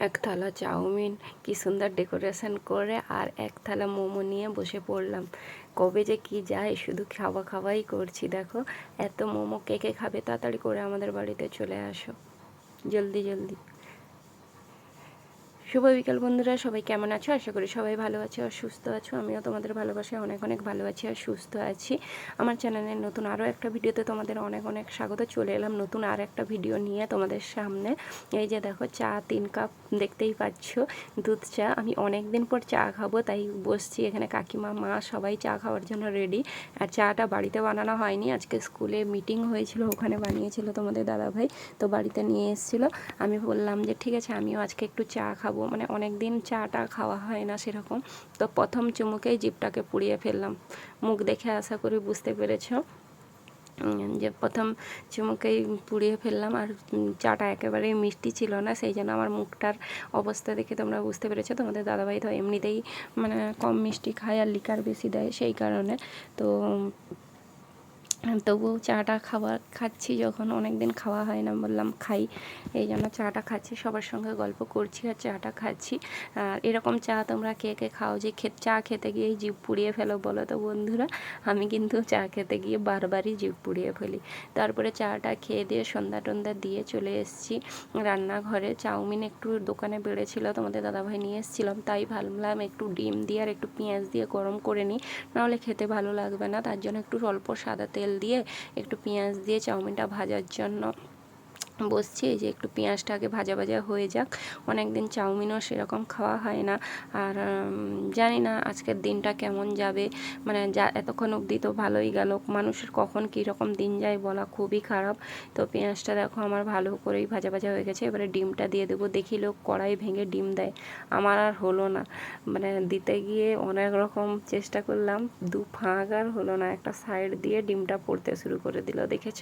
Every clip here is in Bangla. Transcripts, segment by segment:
এক থালা চাউমিন, কি সুন্দর ডেকোরেশন করে আর এক থালা মোমো নিয়ে বসে পড়লাম। কবে যে কি যায়, শুধু খাওয়া খাওয়াই করছি, দেখো। এত মোমো কে কে খাবে, তাড়াতাড়ি করে আমাদের বাড়িতে চলে আসো। জলদি জলদি। শুভ বিকাল বন্ধুরা, সবাই কেমন আছো? আশা করি সবাই ভালো আছো আর সুস্থ আছো। আমিও তোমাদের ভালোবাসায় অনেক অনেক ভালো আছি আর সুস্থ আছি। আমার চ্যানেলের নতুন আরও একটা ভিডিওতে তোমাদের অনেক অনেক স্বাগত। চলে এলাম নতুন আর একটা ভিডিও নিয়ে তোমাদের সামনে। এই যে দেখো, চা তিন কাপ, দেখতেই পাচ্ছ, দুধ চা। আমি অনেক দিন পর চা খাব, তাই বসছি এখানে। কাকিমা, মা সবাই চা খাওয়ার জন্য রেডি আর চাটা বাড়িতে বানানো হয়নি। আজকে স্কুলে মিটিং হয়েছিল, ওখানে বানিয়েছিল তোমাদের দাদাভাই, তো বাড়িতে নিয়ে এসেছিল। আমি বললাম যে, ঠিক আছে, আমিও আজকে একটু চা খাব। মানে অনেক দিন চাটা খাওয়া হয় না সেরকম। তো প্রথম চুমুকেই জিপটাকে পুড়িয়ে ফেললাম। মুখ দেখে আশা করি বুঝতে পেরেছ যে প্রথম চুমুকেই পুড়িয়ে ফেললাম আর চাটা একেবারেই মিষ্টি ছিল না, সেই জন্য আমার মুখটার অবস্থা দেখে তোমরা বুঝতে পেরেছ। তোমাদের দাদাভাই তো এমনিতেই মানে কম মিষ্টি খায় আর লিকার বেশি দেয় সেই কারণে। তো তবুও চাটা খাওয়া খাচ্ছি যখন অনেক দিন খাওয়া হয় না, বললাম খাই। এই জন্য চাটা খাচ্ছি, সবার সঙ্গে গল্প করছি আর চাটা খাচ্ছি। আর এরকম চা তোমরা কে কে খাও যে খে, চা খেতে গিয়েই জিভ পুড়িয়ে ফেলো বলো তো বন্ধুরা। আমি কিন্তু চা খেতে গিয়ে বারবারই জিভ পুড়িয়ে ফেলি। তারপরে চাটা খেয়ে দিয়ে সন্ধ্যা টন্ধা দিয়ে চলে এসেছি রান্নাঘরে। চাউমিন একটু দোকানে বেড়েছিল, তোমাদের দাদাভাই নিয়ে এসেছিলাম, তাই ভাবলাম একটু ডিম দিয়ে আর একটু পেঁয়াজ দিয়ে গরম করে নিই। নাহলে খেতে ভালো লাগবে না, তার জন্য একটু অল্প সাদা তেল দিয়ে একটু পেঁয়াজ দিয়ে চাউমিনটা ভাজার জন্য বসছি, এই যে একটু পেঁয়াজটাকে ভাজা ভাজা হয়ে যাক। অনেক দিন চাউমিনও সেরকম খাওয়া হয় না। আর জানি না আজকের দিনটা কেমন যাবে। মানে যা, এতক্ষণ অবধি তো ভালোই গেল। মানুষের কখন কীরকম দিন যায় বলা খুবই খারাপ। তো পেঁয়াজটা দেখো আমার ভালো করেই ভাজা ভাজা হয়ে গেছে। এবারে ডিমটা দিয়ে দেবো। দেখি লোক কড়াই ভেঙে ডিম দেয়। আমার আর হলো না। মানে দিতে গিয়ে অনেক রকম চেষ্টা করলাম। দু ফাঁক আর হলো না। একটা সাইড দিয়ে ডিমটা পড়তে শুরু করে দিল, দেখেছ?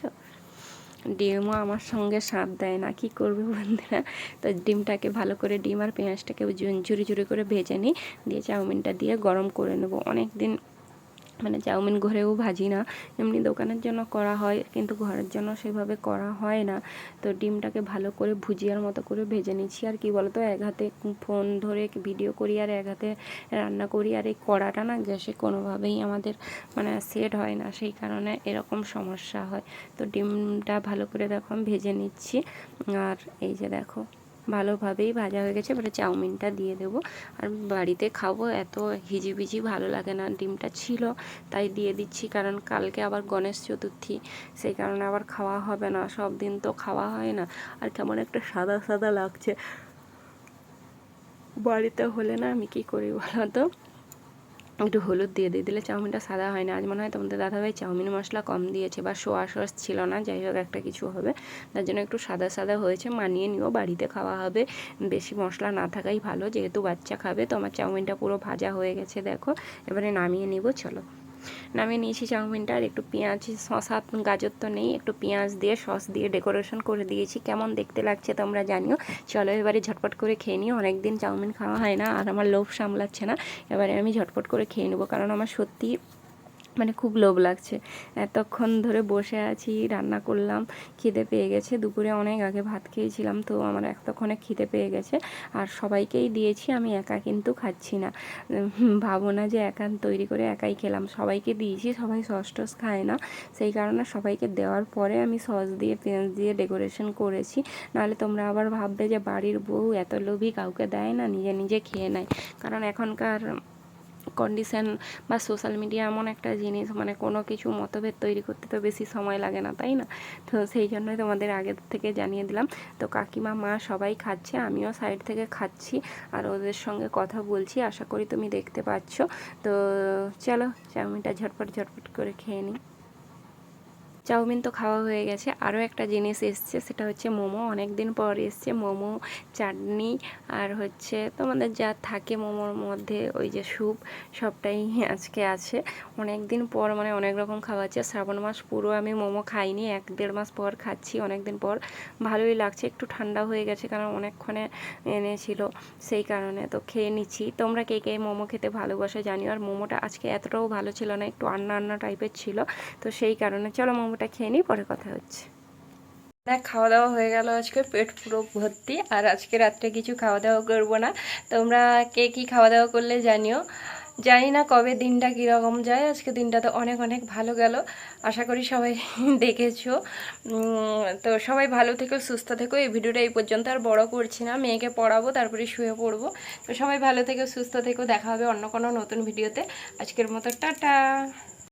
ডিমও আমার সঙ্গে সাপ দেয় না, কি করবে বন্ধুরা? তো ডিমটাকে ভালো করে ডিম আর পেঁয়াজটাকে ঝুরি ঝুরি করে ভেজে নিই, দিয়ে চাউমিনটা দিয়ে গরম করে নেব। অনেক দিন মানে চাউমিন ঘরেও ভাজি না। এমনি দোকানের জন্য করা হয়, কিন্তু ঘরের জন্য সেভাবে করা হয় না। তো ডিমটাকে ভালো করে ভুজিয়ার মতো করে ভেজে নিচ্ছি। আর কি বলতো, এক হাতে ফোন ধরে ভিডিও করি আর এক হাতে রান্না করি। আর এই কড়াটা না গ্যাসে কোনোভাবেই আমাদের মানে সেট হয় না, সেই কারণে এরকম সমস্যা হয়। তো ডিমটা ভালো করে দেখো, আমি ভেজে নিচ্ছি। আর এই যে দেখো ভালোভাবেই ভাজা হয়ে গেছে, এবারে চাউমিনটা দিয়ে দেবো। আর বাড়িতে খাব, এত হিজিবিজি ভালো লাগে না, ডিমটা ছিল, তাই দিয়ে দিচ্ছি। কারণ কালকে আবার গণেশ চতুর্থী, সেই কারণে আবার খাওয়া হবে না, সব দিন তো খাওয়া হয় না। আর কেমন একটা সাদা সাদা লাগছে। বাড়িতে হলে না আমি কী করি বলো তো? একটু হলুদ দিয়ে দিয়ে দিলে চাউমিনটা সাদা হয় না। আজ মনে হয় তোমাদের দাদাভাই চাউমিন মশলা কম দিয়েছে বা সোয়া সস ছিল না, যাই হোক একটা কিছু হবে। তার জন্য একটু সাদা সাদা হয়েছে, মানিয়ে নিও, বাড়িতে খাওয়া হবে। বেশি মশলা না থাকাই ভালো, যেহেতু বাচ্চা খাবে, তো আমার চাউমিনটা পুরো ভাজা হয়ে গেছে, দেখো। এবারে নামিয়ে নিব, চলো। নামিয়ে নিয়েছি চাউমিনটা আর একটু পেঁয়াজ শশা গাজর তো নেই, একটু পেঁয়াজ দিয়ে, সস দিয়ে ডেকোরেশন করে দিয়েছি। কেমন দেখতে লাগছে তোমরা জানিও। চলো এবারে ঝটপট করে খেয়ে নিও। অনেকদিন চাউমিন খাওয়া হয় না আর আমার লোভ সামলাচ্ছে না। এবারে আমি ঝটপট করে খেয়ে নেব। কারণ আমার সত্যি মানে খুব লোভ লাগছে। এতক্ষণ ধরে বসে আছি, রান্না করলাম, খিদে পেয়ে গেছে। দুপুরে অনেক আগে ভাত খেয়েছিলাম, তো আমার এতক্ষণে খিদে পেয়ে গেছে। আর সবাইকেই দিয়েছি, আমি একা কিন্তু খাচ্ছি না। ভাবো না যে একা তৈরি করে একাই খেলাম। সবাইকে দিয়েছি, সবাই সস টস খায় না। সেই কারণে সবাইকে দেওয়ার পরে আমি সস দিয়ে, পেঁয়াজ দিয়ে ডেকোরেশন করেছি। নাহলে তোমরা আবার ভাববে যে বাড়ির বউ এত লোভই কাউকে দেয় না, নিজে নিজে খেয়ে নেয়। কারণ এখনকার কন্ডিশন বা সোশ্যাল মিডিয়া এমন একটা জিনিস মানে কোনো কিছু মতভেদ তৈরি করতে তো বেশি সময় লাগে না, তাই না? তো সেই জন্যই তোমাদের আগে থেকে জানিয়ে দিলাম। তো কাকিমা, মা সবাই খাচ্ছে, আমিও সাইড থেকে খাচ্ছি আর ওদের সঙ্গে কথা বলছি, আশা করি তুমি দেখতে পাচ্ছ। তো চলো, চাউমিনটা ঝটপট ঝটপট করে খেয়ে নিই। চাউমিন তো খাওয়া হয়ে গেছে। আরও একটা জিনিস এসছে, সেটা হচ্ছে মোমো। অনেক দিন পর এসছে মোমো, চাটনি আর হচ্ছে তোমাদের যা থাকে মোমোর মধ্যে, ওই যে স্যুপ, সবটাই আজকে আছে। অনেক দিন পর মানে অনেক রকম খাওয়া আছে শ্রাবণ মাস পুরো আমি মোমো খাইনি, এক দেড় মাস পর খাচ্ছি অনেক দিন পর। ভালোই লাগছে, একটু ঠান্ডা হয়ে গেছে কারণ অনেকক্ষণে এনেছিল সেই কারণে। তো খেয়ে নিচ্ছি। তোমরা কে কে মোমো খেতে ভালোবাসো জানিও। আর মোমোটা আজকে এতটাও ভালো ছিল না, একটু আন্না আন্না টাইপের ছিল। তো সেই কারণে, চলো মোমো মোমোটা খেয়ে নিই, পরে কথা হচ্ছে। দেখ খাওয়া দাওয়া হয়ে গেল, আজকে পেট পুরো ভর্তি, আর আজকে রাত্রে কিছু খাওয়া দাওয়া করব না। তোমরা কে কি খাওয়া দাওয়া করলে জানিও। জানি না কবে দিনটা কীরকম যায়, আজকে দিনটা তো অনেক অনেক ভালো গেল। আশা করি সবাই দেখেছ। তো সবাই ভালো থেকো, সুস্থ থেকো। এই ভিডিওটা এই পর্যন্ত আর বড় করছি না, মেয়েকে পড়াবো, তারপরে শুয়ে পড়ব। তো সবাই ভালো থেকো, সুস্থ থেকো, দেখা হবে অন্য কোনো নতুন ভিডিওতে। আজকের মতো, টাটা!